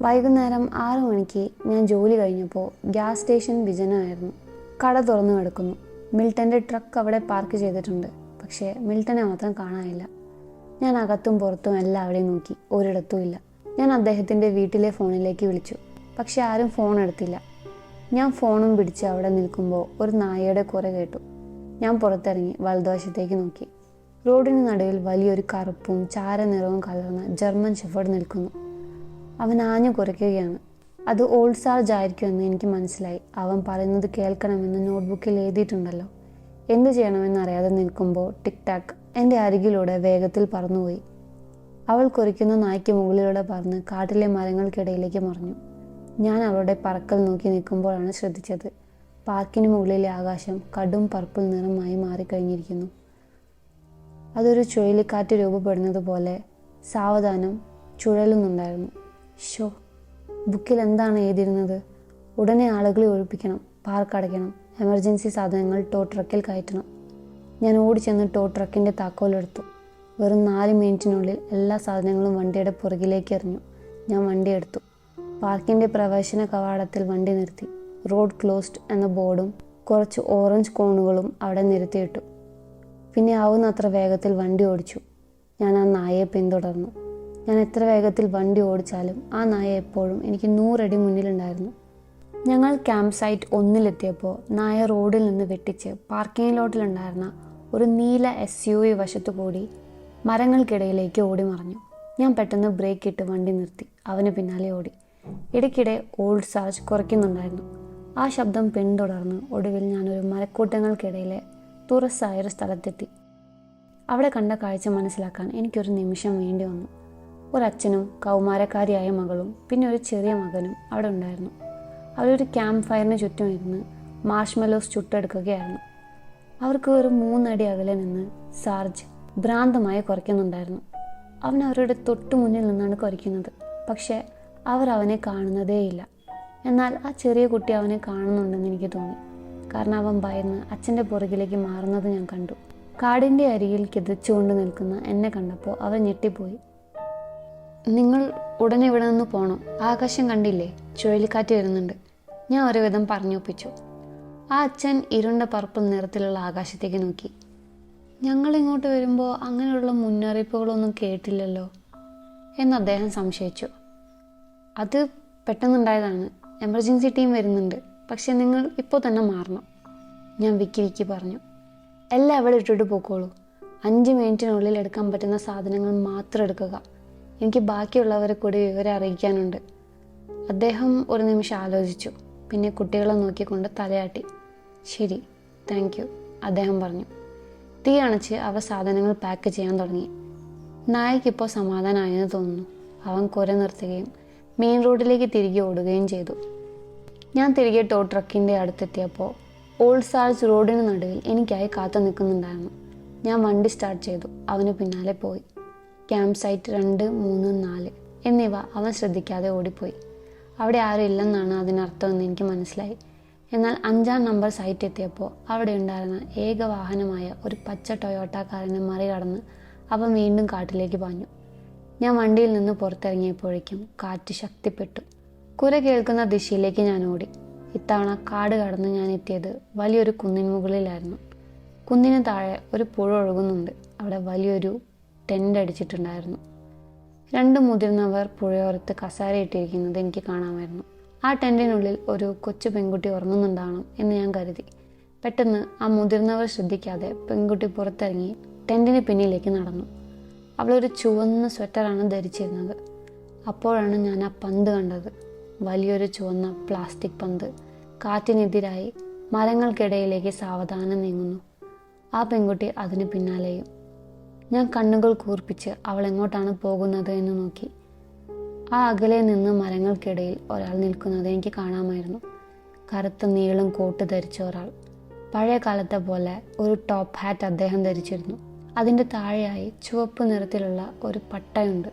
വൈകുന്നേരം ആറു മണിക്ക് ഞാൻ ജോലി കഴിഞ്ഞപ്പോൾ ഗ്യാസ് സ്റ്റേഷൻ വിജനമായിരുന്നു കട തുറന്നു കിടക്കുന്നു. മിൽട്ടന്റെ ട്രക്ക് അവിടെ പാർക്ക് ചെയ്തിട്ടുണ്ട്. പക്ഷേ മിൽട്ടനെ മാത്രം കാണാനില്ല. ഞാൻ അകത്തും പുറത്തും എല്ലാം എല്ലാവരെയും നോക്കി. ഒരിടത്തും ഇല്ല. ഞാൻ അദ്ദേഹത്തിന്റെ വീട്ടിലെ ഫോണിലേക്ക് വിളിച്ചു. പക്ഷെ ആരും ഫോൺ എടുത്തില്ല. ഞാൻ ഫോണും പിടിച്ച് അവിടെ നിൽക്കുമ്പോൾ ഒരു നായയുടെ കുറെ കേട്ടു. ഞാൻ പുറത്തിറങ്ങി വലതുവശത്തേക്ക് നോക്കി. റോഡിന് നടുവിൽ വലിയൊരു കറുപ്പും ചാരനിറവും കലർന്ന ജർമ്മൻ ഷെഫേർഡ് നിൽക്കുന്നു. അവൻ ആഞ്ഞു കുറയ്ക്കുകയാണ് അത് ഓൾഡ് സാർജ് ആയിരിക്കുമെന്ന് എനിക്ക് മനസ്സിലായി. അവൻ പറയുന്നത് കേൾക്കണമെന്ന് നോട്ട്ബുക്കിൽ എഴുതിയിട്ടുണ്ടല്ലോ. എന്ത് ചെയ്യണമെന്ന് അറിയാതെ നിൽക്കുമ്പോൾ ടിക് ടാക്ക് എന്റെ അരികിലൂടെ വേഗത്തിൽ പറന്നുപോയി. അവൾ കുറിക്കുന്ന നായ്ക്ക് മുകളിലൂടെ പറന്ന് കാട്ടിലെ മരങ്ങൾക്കിടയിലേക്ക് മറിഞ്ഞു. ഞാൻ അവളുടെ പറക്കൽ നോക്കി നിൽക്കുമ്പോഴാണ് ശ്രദ്ധിച്ചത്. പാർക്കിന് മുകളിലെ ആകാശം കടും പർപ്പിൾ നിറമായി മാറിക്കഴിഞ്ഞിരിക്കുന്നു. അതൊരു ചുഴലിക്കാറ്റ് രൂപപ്പെടുന്നത് പോലെ സാവധാനം ചുഴലുന്നുണ്ടായിരുന്നു. ഷോ ബുക്കിൽ എന്താണ് എഴുതിയിരുന്നത്? ഉടനെ ആളുകളെ ഒഴിപ്പിക്കണം പാർക്ക് അടയ്ക്കണം എമർജൻസി സാധനങ്ങൾ ടോ ട്രക്കിൽ കയറ്റണം. ഞാൻ ഓടിച്ചെന്ന് ടോ ട്രക്കിന്റെ താക്കോലെടുത്തു വെറും നാല് മിനിറ്റിനുള്ളിൽ എല്ലാ സാധനങ്ങളും വണ്ടിയുടെ പുറകിലേക്ക് എറിഞ്ഞു. ഞാൻ വണ്ടി എടുത്തു. പാർക്കിന്റെ പ്രവേശന കവാടത്തിൽ വണ്ടി നിർത്തി. റോഡ് ക്ലോസ്ഡ് എന്ന ബോർഡും കുറച്ച് ഓറഞ്ച് കോണുകളും അവിടെ നിരത്തിയിട്ടു. പിന്നെ ആവുന്നത്ര വേഗത്തിൽ വണ്ടി ഓടിച്ചു. ഞാൻ ആ നായയെ പിന്തുടർന്നു. ഞാൻ എത്ര വേഗത്തിൽ വണ്ടി ഓടിച്ചാലും ആ നായ എപ്പോഴും എനിക്ക് നൂറടി മുന്നിലുണ്ടായിരുന്നു. ഞങ്ങൾ ക്യാമ്പ് സൈറ്റ് ഒന്നിലെത്തിയപ്പോൾ നായ റോഡിൽ നിന്ന് വെട്ടിച്ച് പാർക്കിംഗ് ലോട്ടിലുണ്ടായിരുന്ന ഒരു നീല എസ് യു വി വശത്തു കൂടി മരങ്ങൾക്കിടയിലേക്ക് ഓടി മറഞ്ഞു. ഞാൻ പെട്ടെന്ന് ബ്രേക്ക് ഇട്ട് വണ്ടി നിർത്തി. അവന് പിന്നാലെ ഓടി. ഇടയ്ക്കിടെ ഓൾഡ് സാർജ് കുറയ്ക്കുന്നുണ്ടായിരുന്നു. ആ ശബ്ദം പിന്തുടർന്ന് ഒടുവിൽ ഞാനൊരു മരക്കൂട്ടങ്ങൾക്കിടയിലെ തുറസ്സായൊരു സ്ഥലത്തെത്തി. അവിടെ കണ്ട കാഴ്ച മനസ്സിലാക്കാൻ എനിക്കൊരു നിമിഷം വേണ്ടി വന്നു. ഒരച്ഛനും കൗമാരക്കാരിയായ മകളും പിന്നെ ഒരു ചെറിയ മകനും അവിടെ ഉണ്ടായിരുന്നു. അവരൊരു ക്യാമ്പ് ഫയറിന് ചുറ്റും ഇരുന്ന് മാർഷ്മെലോസ് ചുട്ടെടുക്കുകയായിരുന്നു. അവർക്ക് ഒരു മൂന്നടി അകലെ നിന്ന് സാർജ് ഭ്രാന്തമായി കുറയ്ക്കുന്നുണ്ടായിരുന്നു. അവൻ അവരുടെ തൊട്ടു മുന്നിൽ നിന്നാണ് കുറയ്ക്കുന്നത്. പക്ഷേ അവർ അവനെ കാണുന്നതേയില്ല. എന്നാൽ ആ ചെറിയ കുട്ടി അവനെ കാണുന്നുണ്ടെന്ന് എനിക്ക് തോന്നി. കാരണം അവൻ ഭയന്ന് അച്ഛന്റെ പുറകിലേക്ക് മാറുന്നത് ഞാൻ കണ്ടു. കാടിന്റെ അരികിൽ കിതച്ചുകൊണ്ട് നിൽക്കുന്ന എന്നെ കണ്ടപ്പോൾ അവൻ ഞെട്ടിപ്പോയി. നിങ്ങൾ ഉടനെ ഇവിടെ നിന്ന് പോകണം ആകാശം കണ്ടില്ലേ? ചുഴലിക്കാറ്റ് വരുന്നുണ്ട്. ഞാൻ ഒരുവിധം പറഞ്ഞൊപ്പിച്ചു. ആ അച്ഛൻ ഇരുണ്ട പർപ്പിൾ നിറത്തിലുള്ള ആകാശത്തേക്ക് നോക്കി. ഞങ്ങൾ ഇങ്ങോട്ട് വരുമ്പോൾ അങ്ങനെയുള്ള മുന്നറിയിപ്പുകളൊന്നും കേട്ടില്ലല്ലോ? എന്ന് അദ്ദേഹം സംശയിച്ചു. അത് പെട്ടെന്നുണ്ടായതാണ്. എമർജൻസി ടീം വരുന്നുണ്ട്. പക്ഷെ നിങ്ങൾ ഇപ്പോൾ തന്നെ മാറണം. ഞാൻ വിക്കി വിക്കി പറഞ്ഞു. എല്ലാം അവിടെ ഇട്ടിട്ട് പോക്കോളൂ. അഞ്ച് മിനിറ്റിനുള്ളിൽ എടുക്കാൻ പറ്റുന്ന സാധനങ്ങൾ മാത്രം എടുക്കുക. എനിക്ക് ബാക്കിയുള്ളവരെ കൂടി വിവരം അറിയിക്കാനുണ്ട്. അദ്ദേഹം ഒരു നിമിഷം ആലോചിച്ചു. പിന്നെ കുട്ടികളെ നോക്കിക്കൊണ്ട് തലയാട്ടി. ശരി താങ്ക് യു അദ്ദേഹം പറഞ്ഞു. തീ അണച്ച് അവ സാധനങ്ങൾ പാക്ക് ചെയ്യാൻ തുടങ്ങി. നായയ്ക്കിപ്പോൾ സമാധാനമായെന്ന് തോന്നുന്നു. അവൻ കുര നിർത്തുകയും മെയിൻ റോഡിലേക്ക് തിരികെ ഓടുകയും ചെയ്തു. ഞാൻ തിരികെ ടോ ട്രക്കിന്റെ അടുത്തെത്തിയപ്പോൾ ഓൾഡ് സാർജ് റോഡിന് നടുവിൽ എനിക്കായി കാത്തു നിൽക്കുന്നുണ്ടായിരുന്നു. ഞാൻ വണ്ടി സ്റ്റാർട്ട് ചെയ്തു. അവന് പിന്നാലെ പോയി. ക്യാമ്പ് സൈറ്റ് രണ്ട് മൂന്ന് നാല് എന്നിവ അവൻ ശ്രദ്ധിക്കാതെ ഓടിപ്പോയി. അവിടെ ആരും ഇല്ലെന്നാണ് അതിനർത്ഥമെന്ന് എനിക്ക് മനസ്സിലായി. എന്നാൽ അഞ്ചാം നമ്പർ സൈറ്റ് എത്തിയപ്പോൾ അവിടെ ഉണ്ടായിരുന്ന ഏക വാഹനമായ ഒരു പച്ച ടൊയോട്ട മറികടന്ന് അവൻ വീണ്ടും കാട്ടിലേക്ക് പാഞ്ഞു. ഞാൻ വണ്ടിയിൽ നിന്ന് പുറത്തിറങ്ങിയപ്പോഴേക്കും കാറ്റ് ശക്തിപ്പെട്ടു. കുര കേൾക്കുന്ന ദിശയിലേക്ക് ഞാൻ ഓടി. ഇത്തവണ കാട് കടന്ന് ഞാൻ എത്തിയത് വലിയൊരു കുന്നിന് മുകളിലായിരുന്നു. കുന്നിന് താഴെ ഒരു പുഴ ഒഴുകുന്നുണ്ട്. അവിടെ വലിയൊരു ടെന്റ് അടിച്ചിട്ടുണ്ടായിരുന്നു. രണ്ട് മുതിർന്നവർ പുഴയോരത്ത് കസാരയിട്ടിരിക്കുന്നത് എനിക്ക് കാണാമായിരുന്നു. ആ ടെന്റിനുള്ളിൽ ഒരു കൊച്ചു പെൺകുട്ടി ഉറങ്ങുന്നുണ്ടാവണം എന്ന് ഞാൻ കരുതി. പെട്ടെന്ന് ആ മുതിർന്നവർ ശ്രദ്ധിക്കാതെ പെൺകുട്ടി പുറത്തിറങ്ങി ടെന്റിന് പിന്നിലേക്ക് നടന്നു. അവളൊരു ചുവന്ന സ്വെറ്ററാണ് ധരിച്ചിരുന്നത്. അപ്പോഴാണ് ഞാൻ ആ പന്ത് കണ്ടത്. വലിയൊരു ചുവന്ന പ്ലാസ്റ്റിക് പന്ത്. കാറ്റിനെതിരായി മരങ്ങൾക്കിടയിലേക്ക് സാവധാനം നീങ്ങുന്നു. ആ പെൺകുട്ടി അതിന് പിന്നാലെയും. ഞാൻ കണ്ണുകൾ കൂർപ്പിച്ച് അവൾ എങ്ങോട്ടാണ് പോകുന്നത് എന്ന് നോക്കി. ആ അകലെ നിന്ന് മരങ്ങൾക്കിടയിൽ ഒരാൾ നിൽക്കുന്നത് എനിക്ക് കാണാമായിരുന്നു. കറുത്ത നീളം കോട്ട് ധരിച്ച ഒരാൾ. പഴയ കാലത്തെ പോലെ ഒരു ടോപ്പ് ഹാറ്റ് അദ്ദേഹം ധരിച്ചിരുന്നു. അതിന്റെ താഴെയായി ചുവപ്പ് നിറത്തിലുള്ള ഒരു പട്ടയുണ്ട്.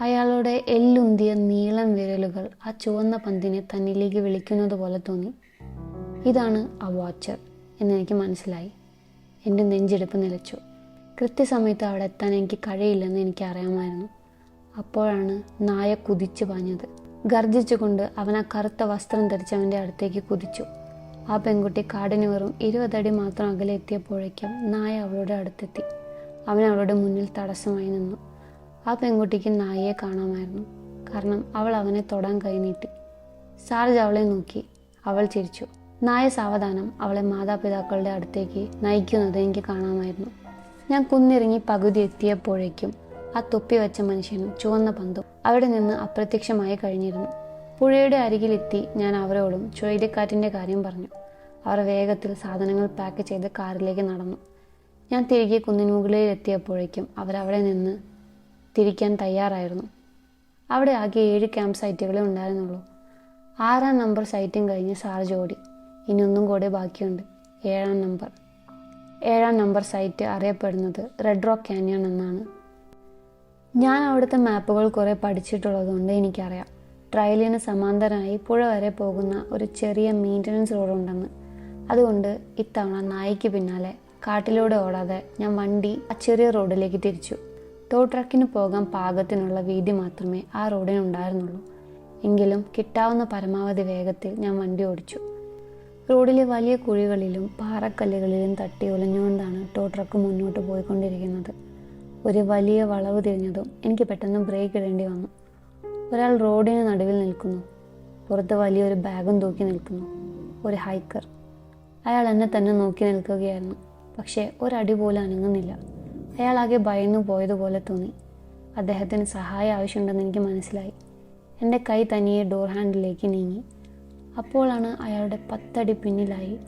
അയാളുടെ എല്ലുന്തിയ നീളം വിരലുകൾ ആ ചുവന്ന പന്തിനെ തന്നിലേക്ക് വിളിക്കുന്നത് പോലെ തോന്നി. ഇതാണ് ആ വാച്ചർ എന്നെനിക്ക് മനസ്സിലായി. എന്റെ നെഞ്ചെടുപ്പ് നിലച്ചു. കൃത്യസമയത്ത് അവിടെ എത്താൻ എനിക്ക് കഴിയില്ലെന്ന് എനിക്ക് അറിയാമായിരുന്നു. അപ്പോഴാണ് നായ കുതിച്ചു പാഞ്ഞത്. ഗർജിച്ചുകൊണ്ട് അവൻ ആ കറുത്ത വസ്ത്രം ധരിച്ചവന്റെ അടുത്തേക്ക് കുതിച്ചു. ആ പെൺകുട്ടി കാടിന് വെറും ഇരുപതടി മാത്രം അകലെ എത്തിയപ്പോഴേക്കും നായ അവളുടെ അടുത്തെത്തി. അവൻ അവളുടെ മുന്നിൽ തടസ്സമായി നിന്നു. ആ പെൺകുട്ടിക്ക് നായയെ കാണാമായിരുന്നു. കാരണം അവൾ അവനെ തൊടാൻ കൈനീട്ടി സാർജ് അവളെ നോക്കി. അവൾ ചിരിച്ചു. നായ സാവധാനം അവളെ മാതാപിതാക്കളുടെ അടുത്തേക്ക് നയിക്കുന്നത് എനിക്ക് കാണാമായിരുന്നു. ഞാൻ കുന്നിറങ്ങി പകുതി എത്തിയപ്പോഴേക്കും ആ തൊപ്പി വെച്ച മനുഷ്യനും ചുവന്ന പന്തും അവിടെ നിന്ന് അപ്രത്യക്ഷമായി കഴിഞ്ഞിരുന്നു. പുഴയുടെ അരികിലെത്തി ഞാൻ അവരോടും ചുഴലിക്കാറ്റിന്റെ കാര്യം പറഞ്ഞു. അവർ വേഗത്തിൽ സാധനങ്ങൾ പാക്ക് ചെയ്ത് കാറിലേക്ക് നടന്നു. ഞാൻ തിരികെ കുന്നിന് മുകളിൽ എത്തിയപ്പോഴേക്കും അവരവിടെ നിന്ന് തിരിക്കാൻ തയ്യാറായിരുന്നു. അവിടെ ആകെ ഏഴ് ക്യാമ്പ് സൈറ്റുകളേ ഉണ്ടായിരുന്നുള്ളൂ. ആറാം നമ്പർ സൈറ്റും കഴിഞ്ഞ് സാർജ് ഓടി ഇനി ഒന്നും കൂടെ ബാക്കിയുണ്ട്. ഏഴാം നമ്പർ. ഏഴാം നമ്പർ സൈറ്റ് അറിയപ്പെടുന്നത് റെഡ് റോക്ക് കാനിയൺ എന്നാണ്. ഞാൻ അവിടുത്തെ മാപ്പുകൾ കുറേ പഠിച്ചിട്ടുള്ളതുകൊണ്ട് എനിക്കറിയാം. ട്രയലിന് സമാന്തരമായി പുഴ വരെ പോകുന്ന ഒരു ചെറിയ മെയിന്റനൻസ് റോഡുണ്ടെന്ന് അതുകൊണ്ട് ഇത്തവണ നായിക്ക് പിന്നാലെ കാട്ടിലൂടെ ഓടാതെ ഞാൻ വണ്ടി ആ ചെറിയ റോഡിലേക്ക് തിരിച്ചു. തോ ട്രക്കിന് പോകാൻ പാകത്തിനുള്ള വീതി മാത്രമേ ആ റോഡിനുണ്ടായിരുന്നുള്ളൂ എങ്കിലും കിട്ടാവുന്ന പരമാവധി വേഗത്തിൽ ഞാൻ വണ്ടി ഓടിച്ചു. റോഡിലെ വലിയ കുഴികളിലും പാറക്കല്ലുകളിലും തട്ടി ഒലഞ്ഞുകൊണ്ടാണ് ടോ ട്രക്ക് മുന്നോട്ട് പോയിക്കൊണ്ടിരിക്കുന്നത്. ഒരു വലിയ വളവ് തിരിഞ്ഞതും എനിക്ക് പെട്ടെന്ന് ബ്രേക്ക് ഇടേണ്ടി വന്നു. ഒരാൾ റോഡിന് നടുവിൽ നിൽക്കുന്നു. പുറത്ത് വലിയൊരു ബാഗും തൂക്കി നിൽക്കുന്നു. ഒരു ഹൈക്കർ അയാൾ എന്നെ തന്നെ നോക്കി നിൽക്കുകയായിരുന്നു. പക്ഷേ ഒരടി പോലും അനങ്ങുന്നില്ല. അയാളാകെ ഭയന്നു പോയതുപോലെ തോന്നി. അദ്ദേഹത്തിന് സഹായം ആവശ്യമുണ്ടെന്ന് എനിക്ക് മനസ്സിലായി. എന്റെ കൈ തനിയെ ഡോർ ഹാൻഡിലേക്ക് നീങ്ങി. അപ്പോഴാണ് അയാളുടെ പത്തടി പിന്നിലായി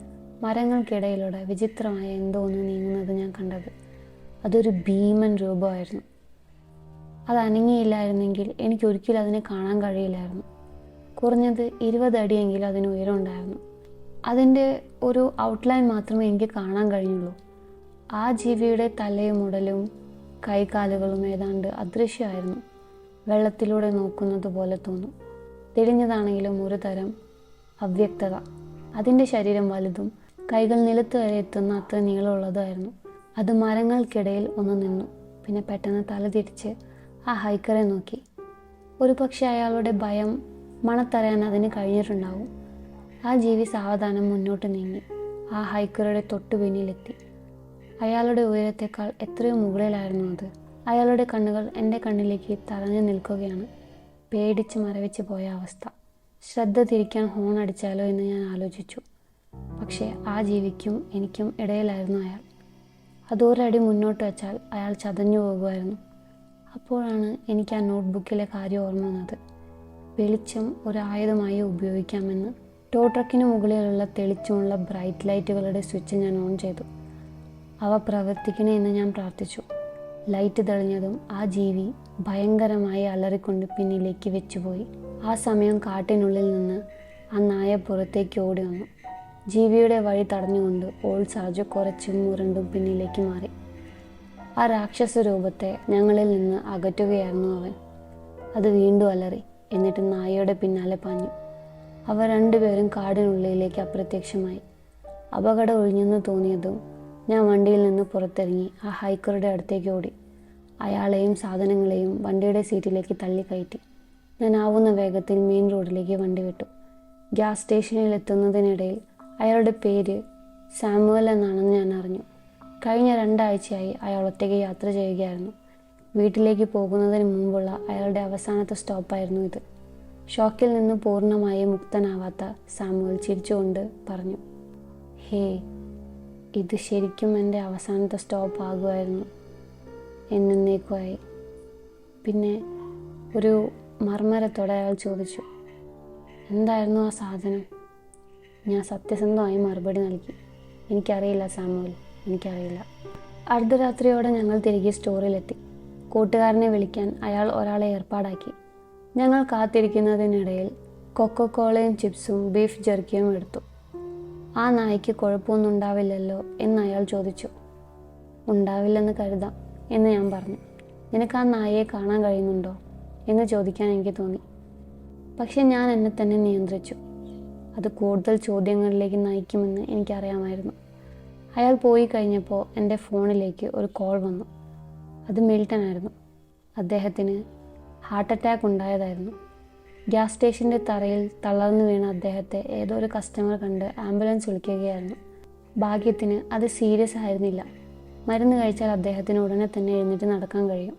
മരങ്ങൾക്കിടയിലൂടെ വിചിത്രമായ എന്തോ ഒന്ന് നീങ്ങുന്നത് ഞാൻ കണ്ടത്. അതൊരു ഭീമൻ രൂപമായിരുന്നു. അത് അനങ്ങിയില്ലായിരുന്നെങ്കിൽ എനിക്ക് ഒരിക്കലും അതിനെ കാണാൻ കഴിയില്ലായിരുന്നു. കുറഞ്ഞത് ഇരുപത് അടിയെങ്കിലും അതിന് ഉയരമുണ്ടായിരുന്നു. അതിന്റെ ഒരു ഔട്ട്ലൈൻ മാത്രമേ എനിക്ക് കാണാൻ കഴിഞ്ഞുള്ളൂ ആ ജീവിയുടെ തലയും ഉടലും കൈകാലുകളും ഏതാണ്ട് അദൃശ്യമായിരുന്നു. വെള്ളത്തിലൂടെ നോക്കുന്നത് പോലെ തോന്നും. തെളിഞ്ഞതാണെങ്കിലും ഒരു തരം അവ്യക്തത. അതിന്റെ ശരീരം വലുതും കൈകൾ നിലത്ത് വരെ എത്തുന്ന അത്ര നീളമുള്ളതായിരുന്നു. അത് മരങ്ങൾക്കിടയിൽ ഒന്ന് നിന്നു. പിന്നെ പെട്ടെന്ന് തല തിരിച്ച് ആ ഹൈക്കറെ നോക്കി. ഒരു പക്ഷേ അയാളുടെ ഭയം മണത്തറയാൻ അതിന് കഴിഞ്ഞിട്ടുണ്ടാവും. ആ ജീവി സാവധാനം മുന്നോട്ട് നീങ്ങി. ആ ഹൈക്കറുടെ തൊട്ടു പിന്നിലെത്തി. അയാളുടെ ഉയരത്തേക്കാൾ എത്രയോ മുകളിലായിരുന്നു അത്. അയാളുടെ കണ്ണുകൾ എന്റെ കണ്ണിലേക്ക് തറഞ്ഞു നിൽക്കുകയാണ്. പേടിച്ച് മരവിച്ച് പോയ അവസ്ഥ. ശ്രദ്ധ തിരിക്കാൻ ഹോൺ അടിച്ചാലോ എന്ന് ഞാൻ ആലോചിച്ചു. പക്ഷേ ആ ജീവിക്കും എനിക്കും ഇടയിലായിരുന്നു അയാൾ. അതൊരടി മുന്നോട്ട് വെച്ചാൽ അയാൾ ചതഞ്ഞു പോകുമായിരുന്നു. അപ്പോഴാണ് എനിക്ക് ആ നോട്ട്ബുക്കിലെ കാര്യം ഓർമ്മ വന്നത്. വെളിച്ചം ഒരു ആയുധമായി ഉപയോഗിക്കാമെന്ന്. ടോ ട്രക്കിന് മുകളിലുള്ള തെളിച്ചുള്ള ബ്രൈറ്റ് ലൈറ്റുകളുടെ സ്വിച്ച് ഞാൻ ഓൺ ചെയ്തു. അവ പ്രവർത്തിക്കണേ എന്ന് ഞാൻ പ്രാർത്ഥിച്ചു. ലൈറ്റ് തെളിഞ്ഞതും ആ ജീവി ഭയങ്കരമായി അലറിക്കൊണ്ട് പിന്നിലേക്ക് വെച്ചുപോയി. ആ സമയം കാട്ടിനുള്ളിൽ നിന്ന് ആ നായ പുറത്തേക്ക് ഓടി വന്നു. ജീവിയുടെ വഴി തടഞ്ഞുകൊണ്ട് ഓൾ സാജു കുറച്ചും മുരണ്ടും പിന്നിലേക്ക് മാറി. ആ രാക്ഷസ രൂപത്തെ ഞങ്ങളിൽ നിന്ന് അകറ്റുകയായിരുന്നു അവൻ. അത് വീണ്ടും അലറി. എന്നിട്ട് നായയുടെ പിന്നാലെ പാഞ്ഞു. അവർ രണ്ടുപേരും കാടിനുള്ളിലേക്ക് അപ്രത്യക്ഷമായി. അപകടം ഒഴിഞ്ഞെന്ന് തോന്നിയതും ഞാൻ വണ്ടിയിൽ നിന്ന് പുറത്തിറങ്ങി ആ ഹൈക്കറുടെ അടുത്തേക്ക് ഓടി. അയാളെയും സാധനങ്ങളെയും വണ്ടിയുടെ സീറ്റിലേക്ക് തള്ളിക്കയറ്റി. ഞാൻ ആവുന്ന വേഗത്തിൽ മെയിൻ റോഡിലേക്ക് വണ്ടി വിട്ടു. ഗ്യാസ് സ്റ്റേഷനിൽ എത്തുന്നതിനിടയിൽ അയാളുടെ പേര് സാമുവൽ എന്നാണെന്ന് ഞാൻ അറിഞ്ഞു. കഴിഞ്ഞ രണ്ടാഴ്ചയായി അയാൾ ഒറ്റയ്ക്ക് യാത്ര ചെയ്യുകയായിരുന്നു. വീട്ടിലേക്ക് പോകുന്നതിന് മുമ്പുള്ള അയാളുടെ അവസാനത്തെ സ്റ്റോപ്പായിരുന്നു ഇത്. ഷോക്കിൽ നിന്ന് പൂർണമായി മുക്തനാവാത്ത സാമുവൽ ചിരിച്ചുകൊണ്ട് പറഞ്ഞു ഹേ ഇത് ശരിക്കും എന്റെ അവസാനത്തെ സ്റ്റോപ്പ് ആകുമായിരുന്നു എന്നേക്കുമായി പിന്നെ ഒരു മർമ്മരത്തോടെ അയാൾ ചോദിച്ചു എന്തായിരുന്നു ആ സാധനം? ഞാൻ സത്യസന്ധമായി മറുപടി നൽകി എനിക്കറിയില്ല സാമുവൽ എനിക്കറിയില്ല. അർദ്ധരാത്രിയോടെ ഞങ്ങൾ തിരികെ സ്റ്റോറിലെത്തി. കൂട്ടുകാരനെ വിളിക്കാൻ അയാൾ ഒരാളെ ഏർപ്പാടാക്കി. ഞങ്ങൾ കാത്തിരിക്കുന്നതിനിടയിൽ കൊക്കോ കോളയും ചിപ്സും ബീഫ് ജെർക്കിയും എടുത്തു. ആ നായ്ക്ക് കുഴപ്പമൊന്നും ഉണ്ടാവില്ലല്ലോ എന്ന് അയാൾ ചോദിച്ചു. ഉണ്ടാവില്ലെന്ന് കരുതാം എന്ന് ഞാൻ പറഞ്ഞു. നിനക്ക് ആ നായയെ കാണാൻ കഴിയുന്നുണ്ടോ? എന്ന് ചോദിക്കാൻ എനിക്ക് തോന്നി. പക്ഷെ ഞാൻ എന്നെ തന്നെ നിയന്ത്രിച്ചു. അത് കൂടുതൽ ചോദ്യങ്ങളിലേക്ക് നയിക്കുമെന്ന് എനിക്കറിയാമായിരുന്നു. അയാൾ പോയി കഴിഞ്ഞപ്പോൾ എന്റെ ഫോണിലേക്ക് ഒരു കോൾ വന്നു. അത് മിൽട്ടൺ ആയിരുന്നു അദ്ദേഹത്തിന് ഹാർട്ട് അറ്റാക്ക് ഉണ്ടായതായിരുന്നു. ഗ്യാസ് സ്റ്റേഷന്റെ തറയിൽ തളർന്നു വീണ അദ്ദേഹത്തെ ഏതോ ഒരു കസ്റ്റമർ കണ്ട് ആംബുലൻസ് വിളിക്കുകയായിരുന്നു. ഭാഗ്യത്തിന് അത് സീരിയസ് ആയിരുന്നില്ല. മരുന്ന് കഴിച്ചാൽ അദ്ദേഹത്തിന് ഉടനെ തന്നെ എഴുന്നേറ്റ് നടക്കാൻ കഴിയും.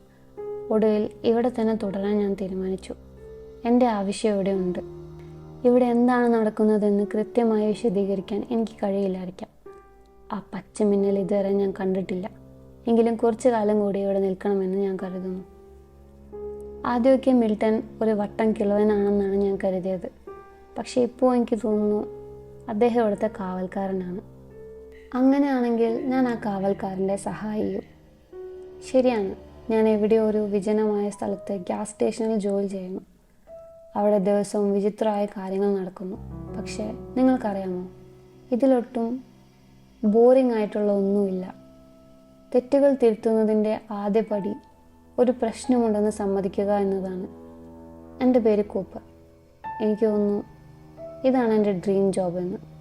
ഒടുവിൽ ഇവിടെ തന്നെ തുടരാൻ ഞാൻ തീരുമാനിച്ചു. എന്റെ ആവശ്യം ഇവിടെ ഉണ്ട്. ഇവിടെ എന്താണ് നടക്കുന്നതെന്ന് കൃത്യമായി വിശദീകരിക്കാൻ എനിക്ക് കഴിയില്ലായിരിക്കാം. ആ പച്ചമിന്നൽ ഇതുവരെ ഞാൻ കണ്ടിട്ടില്ല. എങ്കിലും കുറച്ചു കാലം കൂടി ഇവിടെ നിൽക്കണമെന്ന് ഞാൻ കരുതുന്നു. ആദ്യമൊക്കെ മിൽട്ടൺ ഒരു വട്ടം കിളവനാണെന്നാണ് ഞാൻ കരുതിയത്. പക്ഷേ ഇപ്പോൾ എനിക്ക് തോന്നുന്നു അദ്ദേഹം ഇവിടുത്തെ കാവൽക്കാരനാണ്. അങ്ങനെയാണെങ്കിൽ ഞാൻ ആ കാവൽക്കാരന്റെ സഹായിയും. ശരിയാണ് ഞാൻ എവിടെയോ ഒരു വിജനമായ സ്ഥലത്ത് ഗ്യാസ് സ്റ്റേഷനിൽ ജോലി ചെയ്യുന്നു. അവിടെ ദിവസവും വിചിത്രമായ കാര്യങ്ങൾ നടക്കുന്നു. പക്ഷേ നിങ്ങൾക്കറിയാമോ ഇതിലൊട്ടും ബോറിംഗ് ആയിട്ടുള്ള ഒന്നുമില്ല. തെറ്റുകൾ തിരുത്തുന്നതിന്റെ ആദ്യ പടി ഒരു പ്രശ്നമുണ്ടെന്ന് സമ്മതിക്കുക എന്നതാണ്. എന്റെ പേര് കൂപ്പർ. എനിക്ക് തോന്നുന്നു ഇതാണ് എന്റെ ഡ്രീം ജോബ് എന്ന്.